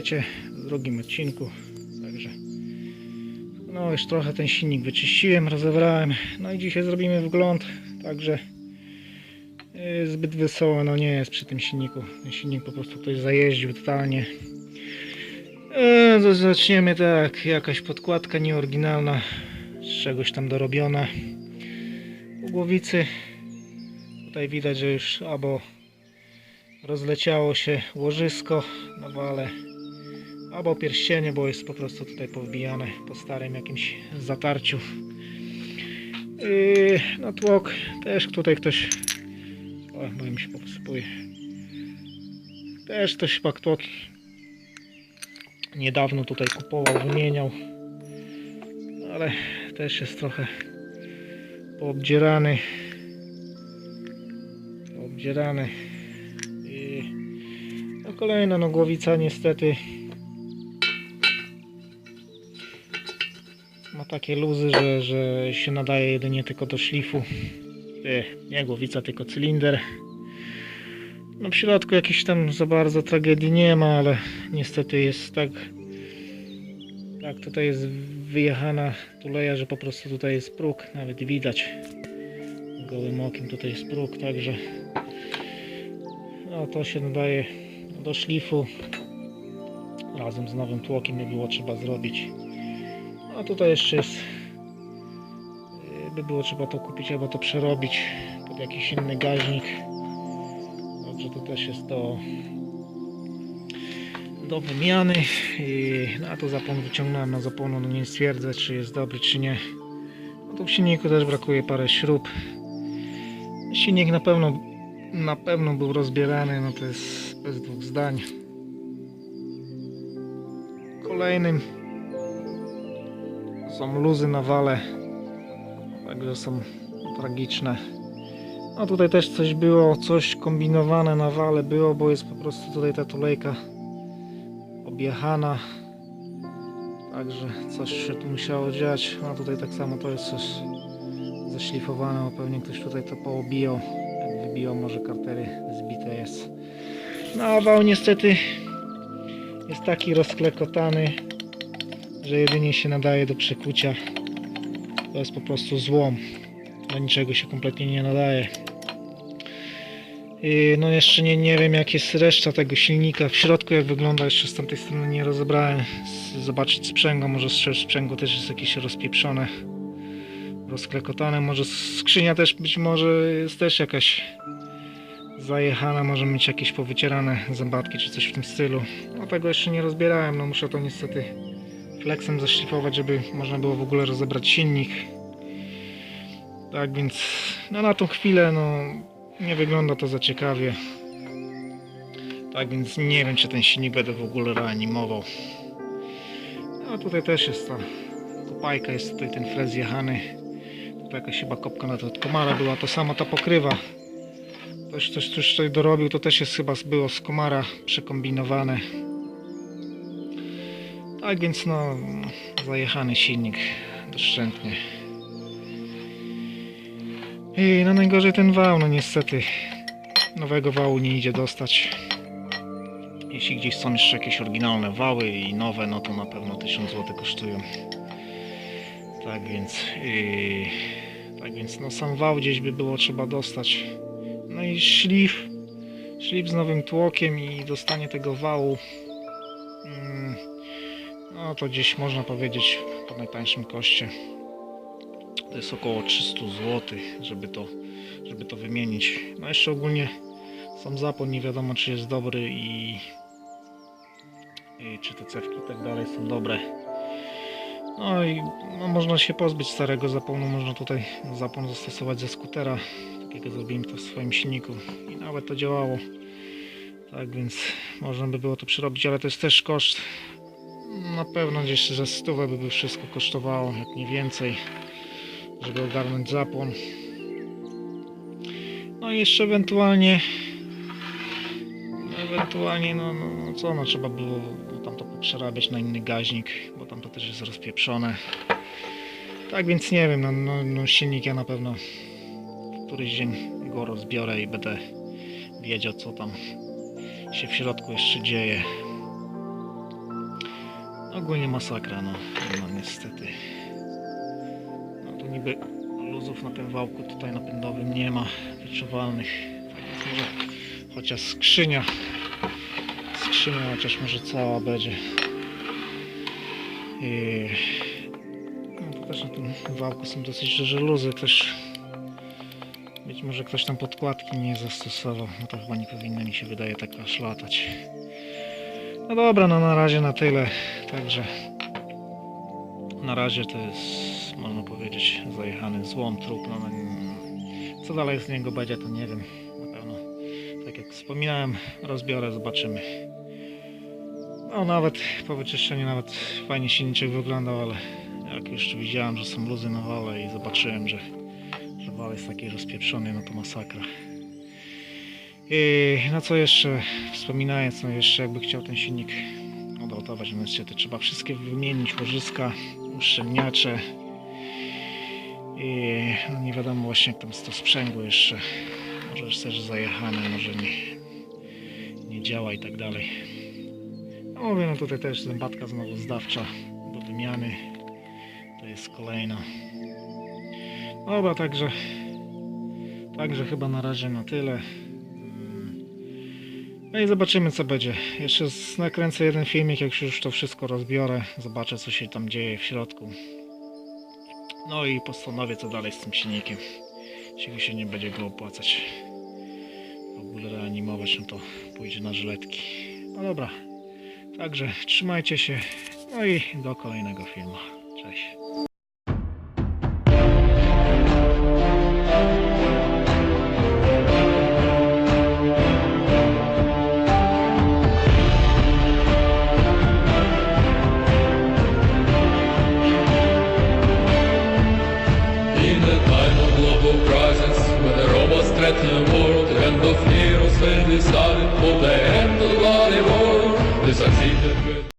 Witajcie w drugim odcinku. Także no już trochę ten silnik wyczyściłem, rozebrałem. No i dzisiaj zrobimy wgląd. Także yy, zbyt wesoło no nie jest przy tym silniku. Ten silnik po prostu ktoś zajeździł totalnie. To zaczniemy tak, jakaś podkładka nieoryginalna, z czegoś tam dorobiona. U głowicy tutaj widać, że już albo rozleciało się łożysko na wale albo pierścienie, bo jest po prostu tutaj powbijane po starym jakimś zatarciu. Yy, no tłok też tutaj ktoś o, bo mi się posypuje też ktoś chyba tłok niedawno tutaj kupował, wymieniał. Ale też jest trochę poobdzierany. Poobdzierany. I no kolejna no głowica niestety takie luzy, że, że się nadaje jedynie tylko do szlifu. Nie głowica, tylko cylinder. No w środku jakiejś tam za bardzo tragedii nie ma, ale niestety jest tak tak tutaj jest wyjechana tuleja, że po prostu tutaj jest próg, nawet widać gołym okiem tutaj jest próg, także no to się nadaje do szlifu razem z nowym tłokiem by było trzeba zrobić a tutaj jeszcze jest yy, by było trzeba to kupić albo to przerobić pod jakiś inny gaźnik. Także to też jest to do wymiany. I, no a to zapłon wyciągnąłem na zapłonu no nie stwierdzę czy jest dobry czy nie. No tu w silniku też brakuje parę śrub. Silnik na pewno na pewno był rozbierany no to jest bez dwóch zdań. Kolejnym są luzy na wale także są tragiczne. No tutaj też coś było coś kombinowane na wale było bo jest po prostu tutaj ta tulejka objechana. Także coś się tu musiało dziać no tutaj tak samo to jest coś zaszlifowane bo pewnie ktoś tutaj to poobijał. Jak wybiło może kartery zbite jest. No a wał niestety jest taki rozklekotany że jedynie się nadaje do przekucia. To jest po prostu złom. Do niczego się kompletnie nie nadaje. No jeszcze nie, nie wiem jak jest reszta tego silnika. W środku jak wygląda jeszcze z tamtej strony nie rozebrałem. Zobaczyć sprzęgło może sprzęgło też jest jakieś rozpieprzone. Rozklekotane może skrzynia też być może jest też jakaś zajechana może mieć jakieś powycierane zębatki czy coś w tym stylu. No tego jeszcze nie rozbierałem no muszę to niestety flexem zaszlifować, żeby można było w ogóle rozebrać silnik. Tak więc no na tą chwilę no nie wygląda to za ciekawie. Tak więc nie wiem czy ten silnik będę w ogóle reanimował. No tutaj też jest ta kopajka, jest tutaj ten frez jechany. Tutaj jakaś chyba kopka na to od komara była, to samo ta pokrywa. Ktoś coś coś tutaj dorobił, to też jest chyba było z komara przekombinowane. Tak więc no, zajechany silnik doszczętnie. I no najgorzej ten wał, no niestety nowego wału nie idzie dostać. Jeśli gdzieś są jeszcze jakieś oryginalne wały i nowe, no to na pewno 1000 zł kosztują. Tak więc, yy, tak więc no sam wał gdzieś by było trzeba dostać. No i szlif, szlif z nowym tłokiem i dostanie tego wału. No to gdzieś można powiedzieć po najtańszym koszcie. To jest około 300 zł, żeby to, żeby to wymienić. No jeszcze ogólnie sam zapłon nie wiadomo czy jest dobry i, i czy te cewki i tak dalej są dobre. No i no, można się pozbyć starego zapłonu, można tutaj zapłon zastosować ze skutera, takiego zrobiłem to w swoim silniku i nawet to działało. Tak więc można by było to przerobić, ale to jest też koszt na pewno gdzieś za stówę by, by wszystko kosztowało, jak nie więcej, żeby ogarnąć zapłon. No i jeszcze ewentualnie, ewentualnie, no, no, no co, no trzeba było tam to przerabiać na inny gaźnik, bo tam to też jest rozpieprzone. Tak więc nie wiem, no, no, no silnik ja na pewno w któryś dzień go rozbiorę i będę wiedział co tam się w środku jeszcze dzieje. Ogólnie masakra, no, no niestety. No tu niby luzów na tym wałku tutaj napędowym nie ma wyczuwalnych. Fajnie, może chociaż skrzynia. Skrzynia chociaż może cała będzie. I... No też na tym wałku są dosyć duże luzy. Też być może ktoś tam podkładki nie zastosował. No to chyba nie powinno mi się wydaje tak aż latać. No dobra, no na razie na tyle. Także na razie to jest, można powiedzieć, zajechany złom trup. No, no, co dalej z niego będzie, to nie wiem. Na pewno, tak jak wspominałem, rozbiorę, zobaczymy. No nawet po wyczyszczeniu nawet fajnie silniczek wyglądał, ale jak już widziałem, że są luzy na wale i zobaczyłem, że, że wal jest taki rozpieprzony, no to masakra. I no co jeszcze, wspominając, no jeszcze jakby chciał ten silnik odratować, no niestety trzeba wszystkie wymienić, łożyska, uszczelniacze i no nie wiadomo właśnie jak tam jest to sprzęgło jeszcze, może jest też zajechane, może nie, nie działa i tak dalej. No mówię, no tutaj też zębatka znowu zdawcza do wymiany, to jest kolejna. Dobra, także także chyba na razie na tyle. No i zobaczymy co będzie. Jeszcze nakręcę jeden filmik, jak już to wszystko rozbiorę. Zobaczę co się tam dzieje w środku. No i postanowię co dalej z tym silnikiem. Jeśli się nie będzie go opłacać w ogóle reanimować, no to pójdzie na żyletki. No dobra. Także trzymajcie się. No i do kolejnego filmu. Cześć.